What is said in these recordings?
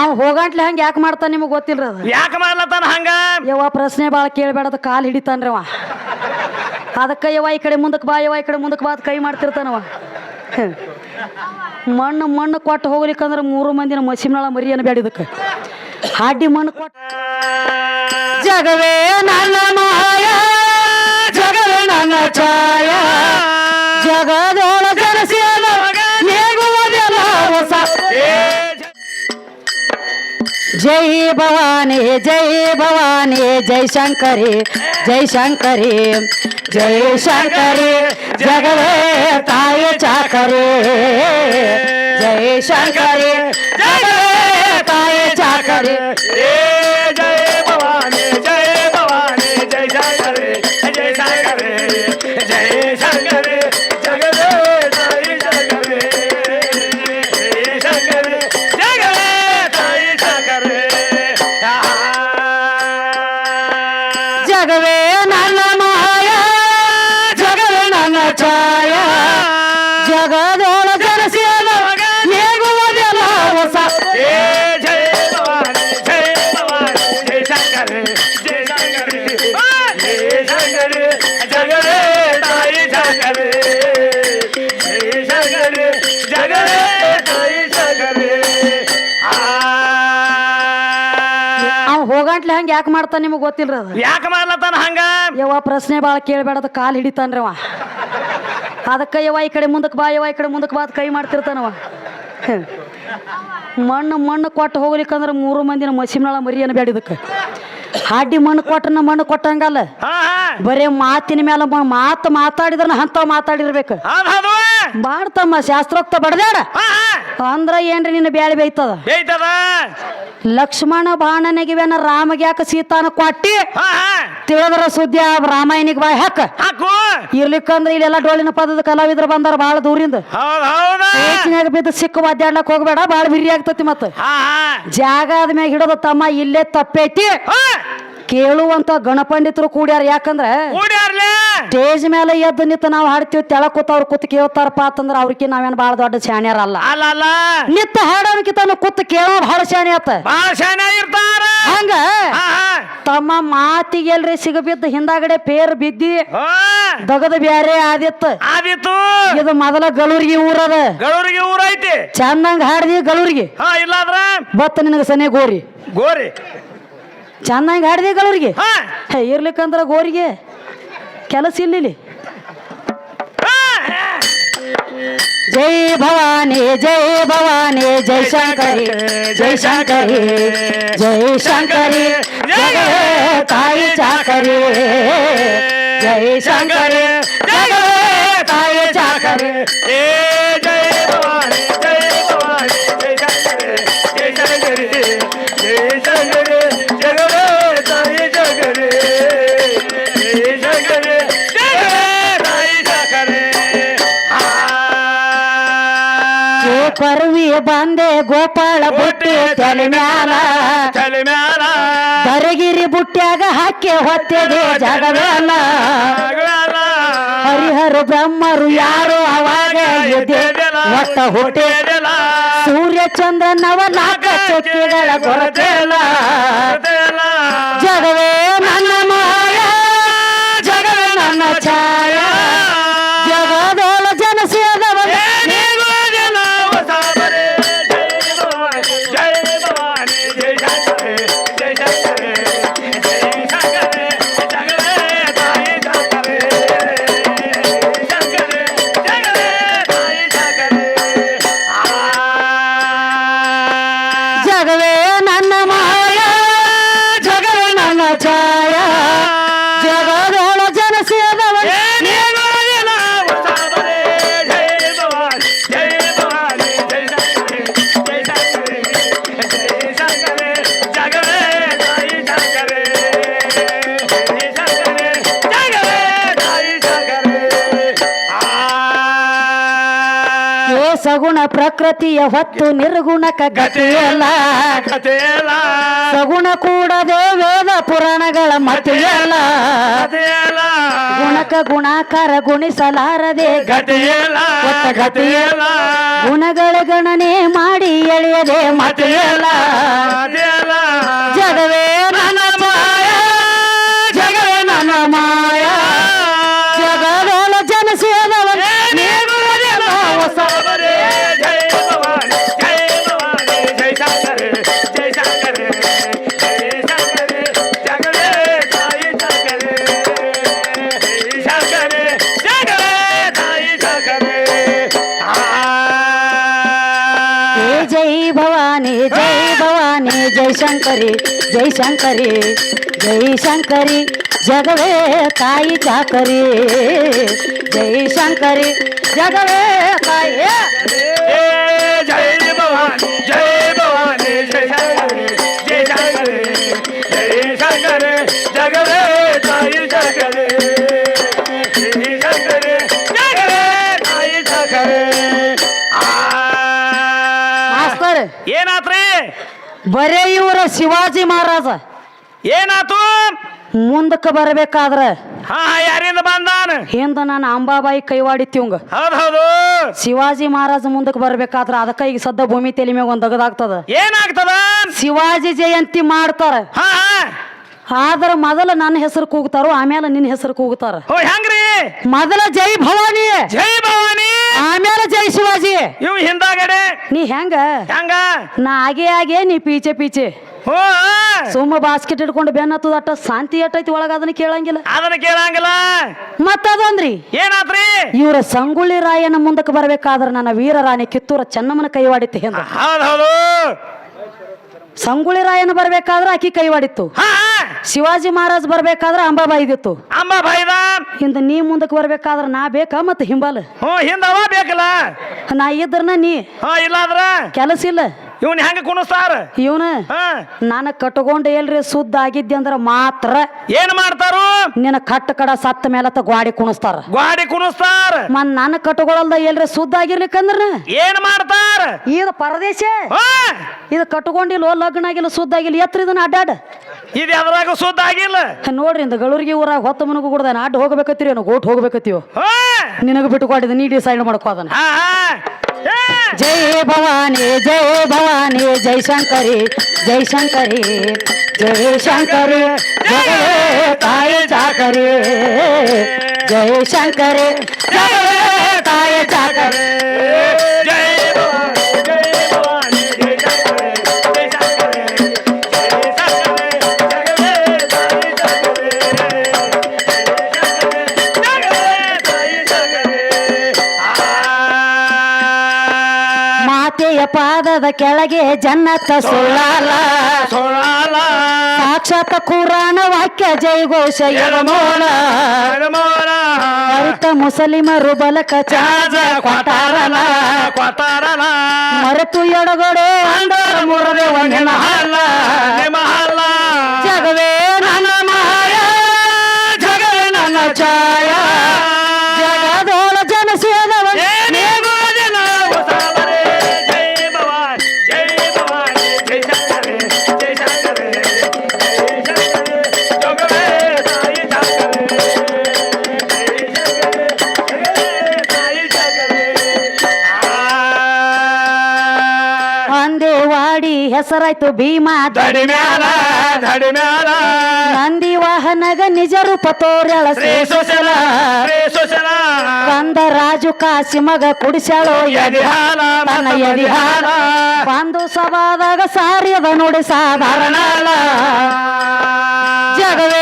ಅವ್ ಹೋಗಂಟ್ಲೆ ಹಂಗ ಯಾಕೆ ಮಾಡ್ತಾನ ನಿಮಗ್ ಗೊತ್ತಿಲ್ರಿ ಯಾಕೆ ಯಾಕ ಮಾಡ್ಲತ್ತಾನ ಹಂಗ? ಯವ್ವ ಪ್ರಶ್ನೆ ಬಾಳ ಕೇಳಬೇಡದ ಕಾಲ್ ಹಿಡಿತಾನ್ರಿ ಅವ. ಅದಕ್ಕೆ ಯವ್ವ ಈ ಕಡೆ ಮುಂದಕ್ಕೆ ಬಾ ಯವ್ವ ಈ ಕಡೆ ಮುಂದಕ್ಕೆ ಬಾ ಅದ್ ಕೈ ಮಾಡ್ತಿರ್ತಾನವ. ಮಣ್ಣು ಮಣ್ಣು ಕೊಟ್ಟು ಹೋಗ್ಲಿಕ್ಕಂದ್ರೆ ಮೂರು ಮಂದಿನ ಮಸಿಮ್ನಾಳ ಬೇಡ ಇದಕ್ಕೆ. ಹಾಡಿ ಮಣ್ಣು ಕೊಟ್ಟು ಜಗವೇ ನನ್ನ ಮಾಯ ಜಗವೇ ನನ್ನ ಛಾಯ. ಜಗದೋಳ ಜೈ ಭವಾನಿ ಜೈ ಭವಾನಿ ಜೈ ಶಂಕರಿ ಜೈ ಶಂಕರಿ ಜೈ ಶಂಕರಿ ಜಗವೇ ತಾಯಿ ಚಾಕರಿ ಜೈ ಶಂಕರಿ ಜಗವೇ ತಾಯಿ ಚಾಕರಿ ಏ ಜಯ ಭವಾನಿ ಜಯ ಭವಾನಿ ಜಯ ಶಂಕರಿ ಜಯ ಶಂಕರಿ ಜಯ ಯಾಕೆ ಮಾಡ್ತಾನ ನಿಮಗೆ ಗೊತ್ತಿಲ್ಲ ಯಾಕೆ ಯಾಕ ಮಾಡ್ಲತ್ತಾನ ಹಂಗ? ಯವ್ವ ಪ್ರಶ್ನೆ ಭಾಳ ಕೇಳಬೇಡದ ಕಾಲ್ ಹಿಡಿತಾನ್ರಿ ಅವ. ಅದಕ್ಕೆ ಯವ್ವ ಈ ಕಡೆ ಮುಂದಕ್ಕೆ ಬಾ ಯವ್ವ ಈ ಕಡೆ ಮುಂದಕ್ಕೆ ಬಾ ಅದ್ ಕೈ ಮಾಡ್ತಿರ್ತಾನವ. ಮಣ್ಣು ಮಣ್ಣು ಕೊಟ್ಟು ಹೋಗ್ಲಿಕ್ಕಂದ್ರೆ ಮೂರು ಮಂದಿನ ಮಸಿಮ್ನಾಳ ಬೇಡ ಬೇಡಿದಕ್ಕೆ ಹಾಡಿ ಮಣ್ಣು ಕೊಟ್ಟನ ಮಣ್ಣು ಕೊಟ್ಟಂಗಲ್ಲ. ಬರೇ ಮಾತಿನ ಮೇಲೆ ಮಾತು ಮಾತಾಡಿದ್ರ ಹಂತ ಮಾತಾಡಿರ್ಬೇಕು. ಮಾಡ್ತಮ್ಮ ಬಾಡ್ತಮ್ಮ ಶಾಸ್ತ್ರೋಕ್ತ ಬಡದಾಡ ಅಂದ್ರ ಏನ್ರಿ ನಿನ್ನ ಬ್ಯಾಳಿ ಬೇಯ್ತದ? ಲಕ್ಷ್ಮಣ ಬಾಣನಿಗಿವೆನ ರಾಮಗೆ ಯಾಕೆ ಸೀತಾನ ಕೊಟ್ಟಿ? ತಿಳಿದ್ರ ಸುದ್ದಿ ಆ ರಾಮಾಯಣಿಗೆ ಬಾಯ್ ಹಾಕ. ಇರ್ಲಿಕ್ಕಂದ್ರೆ ಇಲ್ಲೆಲ್ಲ ಡೋಳಿನ ಪದದ ಕಲಾವಿದ್ರು ಬಂದಾರ ಬಾಳ ದೂರಿಂದ. ಬಿದ್ದ ಬಿದ್ದು ಸಿಕ್ಕ ಒದ್ದಾಡ್ಲಕ್ ಹೋಗ್ಬೇಡ ಬಾಳ ಬಿರಿ ಆಗ್ತತಿ ಮತ್ತ ಜಾಗ ಆದ್ಮ್ಯಾಗ ಹಿಡದ ತಮ್ಮ ಇಲ್ಲೇ ತಪ್ಪೈತಿ ಕೇಳುವಂತ ಗಣಪಂಡಿತರು ಕೂಡ್ಯಾರ ಯಾಕಂದ್ರೆ ಸ್ಟೇಜ್ ಮೇಲೆ ಎದ್ದು ನಿಂತು ನಾವು ಹಾಡ್ತೀವಿ ತೆಳ ಕೂತ ಅವ್ರು ಕೂತ್ ಕೇಳ್ತಾರಪ್ಪ ಅಂತಂದ್ರೆ ಅವ್ರಿಗೆ ನಾವೇನು ಭಾಳ ದೊಡ್ಡ ಶಾಣ್ಯರಲ್ಲ ಅಲ್ಲ. ಅಲ್ಲ ನಿತ್ತ ಹಾಡೋನ್ಕಿತ ಕೂತ್ ಕೇಳೋ ಬಹಳ ಶಾಣೆ ಆತ. ಬಾಳ ಶಾನೆ ಇರ್ತಾರ. ಹಂಗ? ಹಾ ಹಾ ತಮ್ಮ ಮಾತಿಗೆಲ್ರಿ ಸಿಗಬಿದ್ದ ಹಿಂದಾಗಡೆ ಪೇರ್ ಬಿದ್ದಿ ಹಾ. ದಗದ ಬ್ಯಾರೆ ಆದಿತ್ತು. ಆದಿತ್ತು. ಇದು ಮೊದಲ ಗಲೂರಿಗೆ ಊರದ. ಗಳೂರಿಗೆ ಊರೈತಿ ಚಂದಂಗ ಹಾಡ್ದಿ ಗಲೂರಿಗೆ. ಹಾ ಇಲ್ಲಾದ್ರ ಬತ್ತ ನಿನಗ ಸನೆ ಗೋರಿ. ಗೋರಿ. ಚಂದಂಗ ಹಾಡ್ದಿ ಗಲೂರಿಗೆ. ಹಾ. ಹೇ, ಇರ್ಲಿಕ್ಕಂದ್ರ ಗೋರಿಗೆ. ಕೆಲಸ ಇಲ್ಲಿ ಜೈ ಭವಾನಿ ಜೈ ಭವಾನಿ, ಜೈ ಶಂಕರಿ ಜೈ ಶಂಕರಿ ಜೈ ಶಂಕರಿ ಜಗವೇ ತಾಯಿ ಚಾಕರಿ, ಜೈ ಶಂಕರಿ ಜಗವೇ ತಾಯಿ ಚಾಕರಿ ಪರ್ವಿ ಬಂದೆ ಗೋಪಾಳ ಬುಟ್ಟಿ ತಲೆ ಮ್ಯಾಲ ತಲೆ ಮ್ಯಾಲ ದರಗಿರಿ ಬುಟ್ಟ್ಯಾಗ ಹಾಕಿ ಹೊತ್ತೆದೆ ಜಗವೇಲ. ಹರಿಹರ ಬ್ರಹ್ಮರು ಯಾರು ಅವಾಗ ಒಟ್ಟ ಹೊಟ್ಟೆ. ಸೂರ್ಯ ಚಂದ್ರ ನವ ನಾಲ್ಕ ಚಕ್ಕಿಗಳ ಕೊರತೆಲ್ಲ. ಜಗವೇ ಪ್ರಕೃತಿಯ ಹೊತ್ತು ನಿರ್ಗುಣಕ ಗತಿಯಲ್ಲ. ಕಥೆಯಲ್ಲ ಸಗುಣ ಕೂಡದೆ ವೇದ ಪುರಾಣಗಳ ಮತಿಯಲ್ಲ ಕಥೆಯಲ್ಲ ಗುಣಕ ಗುಣಾಕಾರ ಗುಣಿಸಲಾರದೆ ಗತಿಯಲ್ಲ. ಒಟ್ಟ ಗತಿಯಲ್ಲ. ಗುಣಗಳ ಗಣನೆ ಮಾಡಿ ಎಳೆಯದೆ ಮತಿಯಲ್ಲ. ಗತಿಯಲ್ಲ ಭವಾನಿ ಜೈ ಭವಾನಿ ಜೈ ಶಂಕರಿ ಜೈ ಶಂಕರಿ ಜೈ ಶಂಕರಿ ಜಗವೇ ತಾಯಿ ಚಾಕರಿ ಜೈ ಶಂಕರಿ ಜಗವೇ ತಾಯಿ ಬರೇ ಇವರ ಶಿವಾಜಿ ಮಹಾರಾಜ. ಏನಾತು? ಮುಂದಕ್ಕೆ ಬರಬೇಕಾದ್ರೆ ಹಾ ಯಾರಿಂದ ಬಂದಾನ? ಹಿಂದ ನಾನು ಅಂಬಾಬಾಯಿ ಹೌದ್ ಹೌದು. ಶಿವಾಜಿ ಮಹಾರಾಜ ಮುಂದಕ್ಕೆ ಬರಬೇಕಾದ್ರೆ ಅದಕ್ಕ ಈಗ ಸದ್ದ ಭೂಮಿ ತೆಲಿ ಮ್ಯಾಗ ಒಂದ್ ದಗದಾಗ್ತದ ಏನಾಗ್ತದ? ಶಿವಾಜಿ ಜಯಂತಿ ಮಾಡ್ತಾರ. ಹಾ ಆದ್ರ ಮೊದಲ ನನ್ನ ಹೆಸರು ಕೂಗ್ತಾರೋ ಆಮೇಲೆ ನಿನ್ನ ಹೆಸರು ಕೂಗ್ತಾರ. ಹೆಂಗ್ರಿ? ಮೊದಲ ಜೈ ಭವಾನಿ. ಜೈ ಭವಾನಿ ಆಮೇಲೆ ಜೈ ಶಿವಾಜಿ. ಇವ್ ಹಿಂದಾಗಡೆ. ನೀ ಹೆಂಗ? ಹೆಂಗ? ನಾ ಆಗೇ ಆಗೇ ನೀ ಪೀಚೆ ಪೀಚೆ. ಹೋ ಸುಮ್ಮ ಬಾಸ್ಕೆಟ್ ಹಿಡ್ಕೊಂಡು ಬೆನ್ನ ಹತ್ತದ ಅಟ್ಟ ಶಾಂತಿ ಎಟ್ಟೈತಿ ಒಳಗ ಅದನ್ನ ಕೇಳಂಗಿಲ್ಲ. ಅದನ್ನ ಕೇಳಂಗಿಲ್ಲ. ಮತ್ತ ಅದೊಂದ್ರಿ? ಏನಾತ್ರಿ? ಇವರ ಸಂಗೊಳ್ಳಿ ರಾಯನ ಮುಂದಕ್ಕೆ ಬರ್ಬೇಕಾದ್ರೆ ನನ್ನ ವೀರ ರಾಣಿ ಕಿತ್ತೂರ ಚೆನ್ನಮ್ಮನ ಕೈವಾಡಿತ್ತು ಹಿಂದ ಹೌದ್ ಹೌದು. ಸಂಗೊಳ್ಳಿ ರಾಯನ ಬರ್ಬೇಕಾದ್ರೆ ಆಕಿ ಕೈವಾಡಿತ್ತು. ಹಾ. ಶಿವಾಜಿ ಮಹಾರಾಜ್ ಬರ್ಬೇಕಾದ್ರೆ ಅಂಬಾಬಾಯಿ ಇದ್ದಿತ್ತು. ಅಂಬ ಬೈದ ಹಿಂದ ನೀ ಮುಂದಕ್ಕೆ ಬರ್ಬೇಕಾದ್ರೆ ನಾ ಬೇಕಾ ಮತ್ತೆ ಹಿಂಬಾಲ? ಹ್ಞೂ ಹಿಂದವ ಬೇಕಲ್ಲ. ನಾ ಇದ್ರನ ನೀ. ಹಾ ಇಲ್ಲಾದ್ರ? ಕೆಲಸ ಇಲ್ಲ. ಇವನ್ ಹೆಂಗ ಕುಣಿಸ್ತಾರ? ಇವನ? ನಾನು ಕಟ್ಕೊಂಡು ಎಲ್ರಿ ಸುದ್ದ ಆಗಿದ್ದೆ ಅಂದ್ರ ಮಾತ್ರ. ಏನ್ ಮಾಡ್ತಾರು? ನಿನ್ನ ಕಟ್ಟ ಕಡ ಸತ್ತ ತ ಗ್ವಾಡಿ ಕುಣಿಸ್ತಾರ. ಗ್ವಾಡಿ ಕುಣಿಸ್ತಾರ. ಮನ್ ನಾನು ಕಟ್ಕೊಳಲ್ದ ಎಲ್ರಿ ಸುದ್ದ ಆಗಿರ್ಲಿಕ್ಕಂದ್ರ ಏನ್ ಮಾಡ್ತಾರ? ಇದು ಪರದೇಶ? ಇದು ಕಟ್ಕೊಂಡಿಲ್ಲ ಲಗ್ನ ಆಗಿಲ್ಲ ಸುದ್ದ ಆಗಿಲ್ಲ ಎತ್ರ ಇದನ್ನ ಅಡ್ಡಾಡ ಇದು ಎದ್ರಾಗ ಸುದ್ದ ಆಗಿಲ್ಲ? ನೋಡ್ರಿ ಇಂದ ಗಳೂರಿಗೆ ಊರಾಗ ಹೊತ್ತ ಮನಗು ಗುಡ್ದ ಅಡ್ಡ ಹೋಗ್ಬೇಕತ್ತೀರಿ ಏನೋ ಗೋಟ್ ಹೋಗ್ಬೇಕತ್ತೀವ ಹಾ! ನಿನಗ ಬಿಟ್ಟುಕೊಂಡಿದ್ದ ನೀ ಡಿಸೈಡ್ ಮಾಡ್ಕೋದನ ಜೈ ಭವಾನಿ ಜೈ ಭವಾನಿ ಜೈ ಶಂಕರಿ ಜೈ ಶಂಕರಿ ಜೈ ಶಂಕರಿ ತಾಯಿ ಚಾಕರಿ ಜೈ ಶಂಕರಿ ಪಾದದ ಕೆಳಗೆ ಜನ್ನತ ಸುಳ್ಳಾಲ. ಸೋಳಾಲ ಸಾಕ್ಷಾತ್ ಕುರಾಣ ವಾಕ್ಯ ಜೈ ಘೋಷ ಎಡಮೋಲ ಎಡಮೋಲ ಅರಿತ ಮುಸಲಿಮರು ಬಲಕ ಚಾಜ ಕೊಟಾರಲ ಕೊಟಾರಲ ಮರೆತು ಎಡಗಡೆ ಮುರದೆ ಒಂದಿನ ಹಲ್ಲ ಜಗವೇ ಹೆಸರಾಯ್ತು ಭೀಮಾ ಮ್ಯಾಲ ಧಡಿ ಮ್ಯಾಲ ನಂದಿ ವಾಹನಗ ನಿಜ ರೂಪ ತೋರ್ಯಾಳ ಬಂದ ಸುಶಲ ಶ್ರೀ ಸುಶಲ. ಕಂದ ರಾಜು ಕಾಶಿ ಮಗ ಕುಡಿಸ್ಯಾಳೋ ಎದಿ ಹಾಲ ತನ್ನ ಎದಿ ಬಂದು ಸಭಾದಾಗ ಸಾರ್ಯದ ನೋಡಿ ಸಾಧಾರಣ. ಜಗವೇ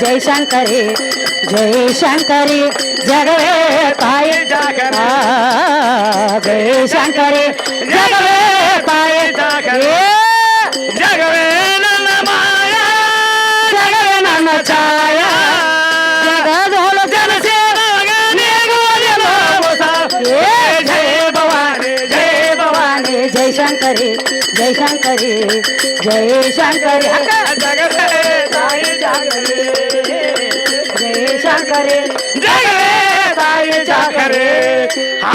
ಶಂಕರಿ ಜೈ ಶಂಕರಿ ಜೈ ಶಂಕರಿ ಜಗವೇ ತಾಯಿ ಜಾಗರ ಆ, ಜೈ ಶಂಕರಿ ಜಗವೇ ಶಂಕರಿ ಜೈ ಶಂಕರಿ ಜೈ ಶಂಕರಿ ಅಕ್ಕ. ಜಗವೇ ತಾಯಿ ಜಾಗರೇ ಜೈ ಶಂಕರಿ ಜಗವೇ ತಾಯಿ ಜಾಗರೇ ಆ